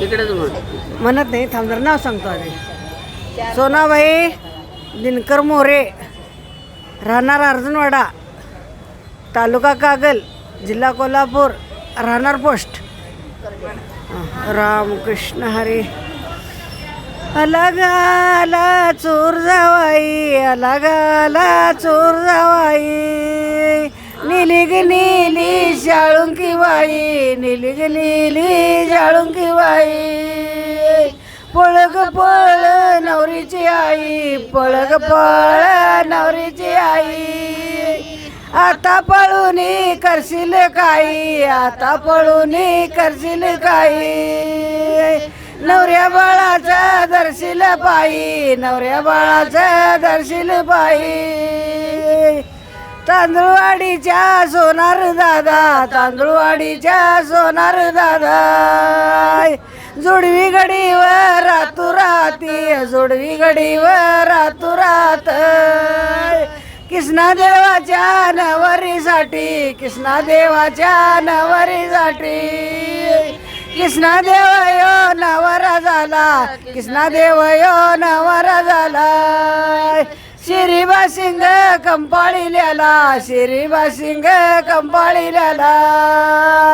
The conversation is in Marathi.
तिकडेच म्हण. म्हणत नाही थांबणार नाव सांगतो आधी. सोनाबाई दिनकर मोरे राहणार अर्जुनवाडा तालुका कागल जिल्हा कोल्हापूर राहणार पोस्ट. रामकृष्ण रामकृष्ण हरी. अलगाला चोर जावाई अलगाला चोर जावाई. निलिग नीली शाळुंकी बाई निलिग नीली पळग पळ नवरीची आई पळग पळ नवरीची आई. आता पळून करशील काही आता पळून करशील काही. नवऱ्या बाळाचा दर्शील पायी नवऱ्या बाळाचा दर्शील पायी. तांदूळवाडीच्या सोनार दादा तांदूळवाडीच्या सोनार दादा. जुडवी गडीवर राती जोडवी गडीवर रात कृष्णा देवाच्या नवरीसाठी कृष्णा देवाच्या नवरीसाठी. कृष्णा देव यो नवरा झाला कृष्णा देव यो नवरा झाला. शिरीबा सिंग कंपाळी लिहाला शिरीबा सिंग कंपाळी लिहाला